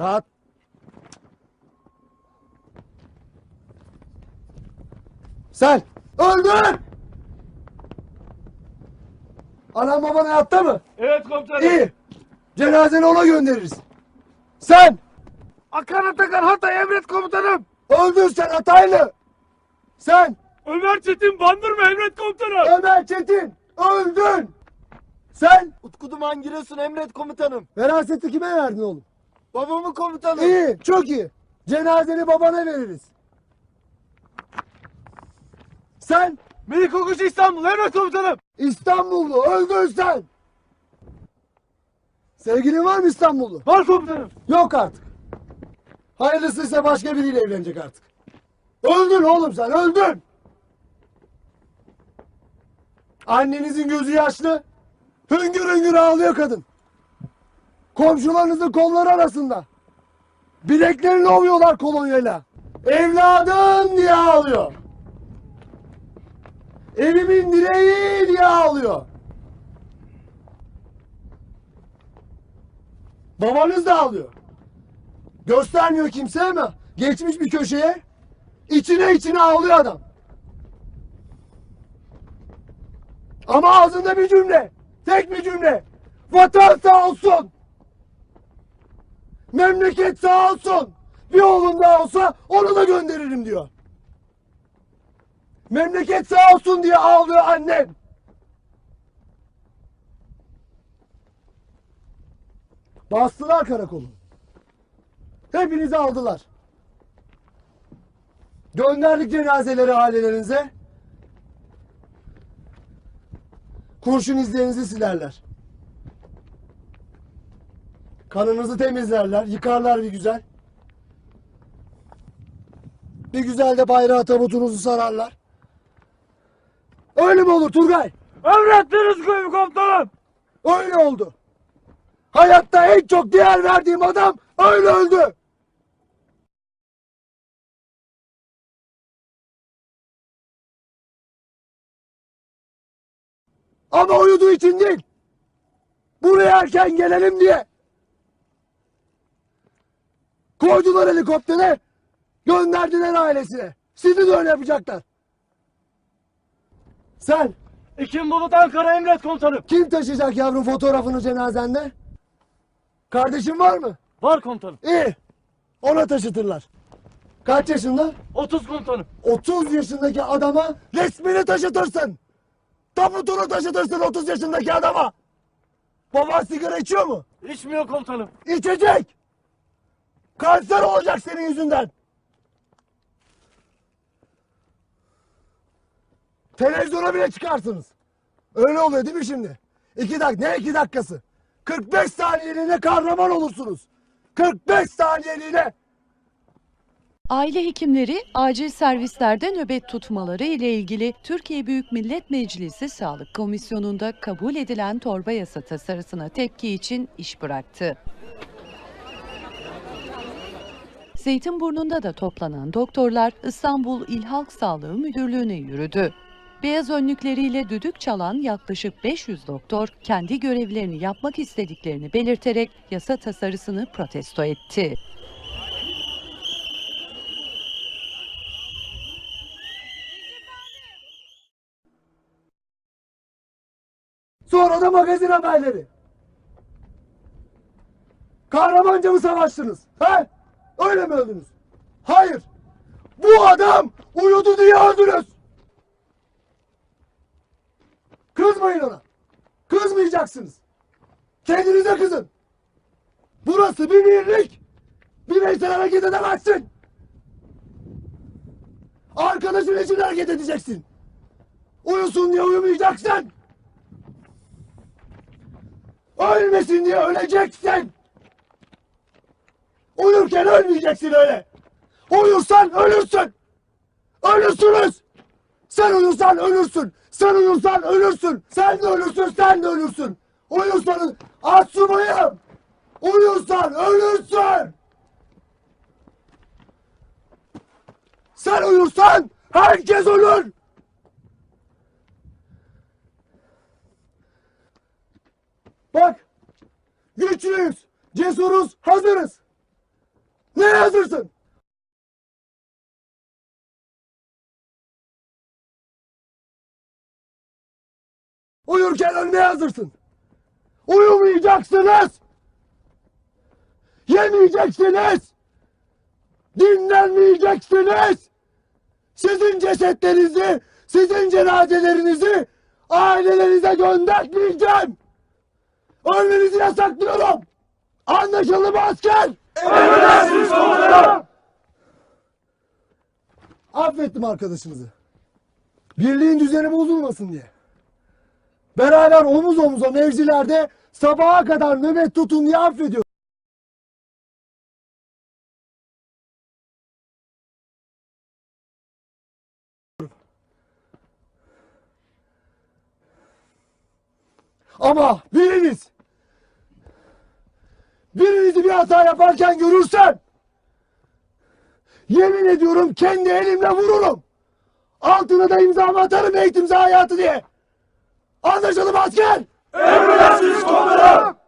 Rahat. Sen öldür! Anam baban hayatta mı? Evet komutanım. İyi. Cenazeni ona göndeririz. Sen Akan Atakan Hatay emret komutanım. öldün sen Hataylı. Sen Ömer Çetin Bandırma emret komutanım. Ömer Çetin öldün. Sen Utku Duman Giresun emret komutanım. veraseti kime verdin oğlum? Babamı komutanım. İyi, çok iyi. Cenazeni babana veririz. Sen Melik Okuş İstanbul emret komutanım. İstanbullu öldün sen. Sevgilin var mı İstanbullu? Var komutanım. Yok artık. Hayırlısıysa başka biriyle evlenecek artık. Öldün oğlum sen öldün. Annenizin gözü yaşlı. Hüngür hüngür ağlıyor kadın. Komşularınızın kolları arasında. Bileklerini ovuyorlar kolonyayla. Evladım diye ağlıyor. Evimin direği diye ağlıyor. Babanız da ağlıyor. Göstermiyor kimse ama geçmiş bir köşeye içine içine ağlıyor adam. Ama ağzında bir cümle. Tek bir cümle. Vatan sağ olsun. Memleket sağ olsun. Bir oğlum daha olsa onu da gönderirim diyor. Memleket sağ olsun diye ağlıyor annem. Bastılar karakolu. Hepinizi aldılar. Gönderdik cenazeleri ailelerinize. Kurşun izlerinizi silerler. Kanınızı temizlerler, yıkarlar bir güzel. Bir güzel de bayrağı tabutunuzu sararlar. Öyle mi olur Turgay? Emrettiniz köyü komutanım. Öyle oldu. Hayatta en çok değer verdiğim adam öyle öldü. Ama uyuduğu için değil. Buraya erken gelelim diye. Koydular helikoptere, gönderdiler ailesine. Sizi de öyle yapacaklar. Sen Ekim Bulut Ankara emret komutanım. kim taşıyacak yavrum fotoğrafını cenazende? Kardeşin var mı? Var komutanım. İyi. Ona taşıtırlar. Kaç yaşında? 30 komutanım. 30 yaşındaki adama resmini taşıtırsın. Tabutunu taşıtırsın 30 yaşındaki adama. Baban sigara içiyor mu? İçmiyor komutanım. İçecek. Kanser olacak senin yüzünden. Televizyona bile çıkarsınız. Öyle oluyor değil mi şimdi? İki dak ne iki dakikası? 45 saniyeliğine kahraman olursunuz. 45 saniyeliğine. Aile hekimleri acil servislerde nöbet tutmaları ile ilgili Türkiye Büyük Millet Meclisi Sağlık Komisyonu'nda kabul edilen torba yasa tasarısına tepki için iş bıraktı. Zeytinburnu'nda da toplanan doktorlar İstanbul İl Halk Sağlığı Müdürlüğü'ne yürüdü. Beyaz önlükleriyle düdük çalan yaklaşık 500 doktor kendi görevlerini yapmak istediklerini belirterek yasa tasarısını protesto etti. Sonra da magazin haberleri. Kahramanca mı savaştınız? He? Öyle mi öldünüz? Hayır. Bu adam uyudu diye öldünüz. Kızmayın ona. Kızmayacaksınız. Kendinize kızın. Burası bir birlik. Bireysel hareket edemezsin. Arkadaşın için hareket edeceksin. Uyusun diye uyumayacaksın. Ölmesin diye öleceksin. Uyurken ölmeyeceksin öyle. Uyursan ölürsün. Ölürsünüz. Sen uyursan ölürsün. Sen uyursan ölürsün. Sen de ölürsün, sen de ölürsün. Uyursan asubayım. Uyursan ölürsün. Sen uyursan herkes ölür. Bak, güçlüyüz, cesuruz, hazırız. Hazırsın? Uyurken ölmeye hazırsın. Uyumayacaksınız. Yemeyeceksiniz. Dinlenmeyeceksiniz. Sizin cesetlerinizi, sizin cenazelerinizi ailelerinize göndermeyeceğim. Ölmenizi yasaklıyorum. Anlaşıldı mı asker? Emredersiniz komutanım. Affettim arkadaşınızı. Birliğin düzeni bozulmasın diye. Beraber omuz omuza mevzilerde sabaha kadar nöbet tutun diye affediyorum. Ama biriniz birinizi bir hata yaparken görürsem yemin ediyorum kendi elimle vururum. Altına da imzamı atarım eğitim hayatı diye. Anlaşıldı mı asker? Emredersiniz komutanım.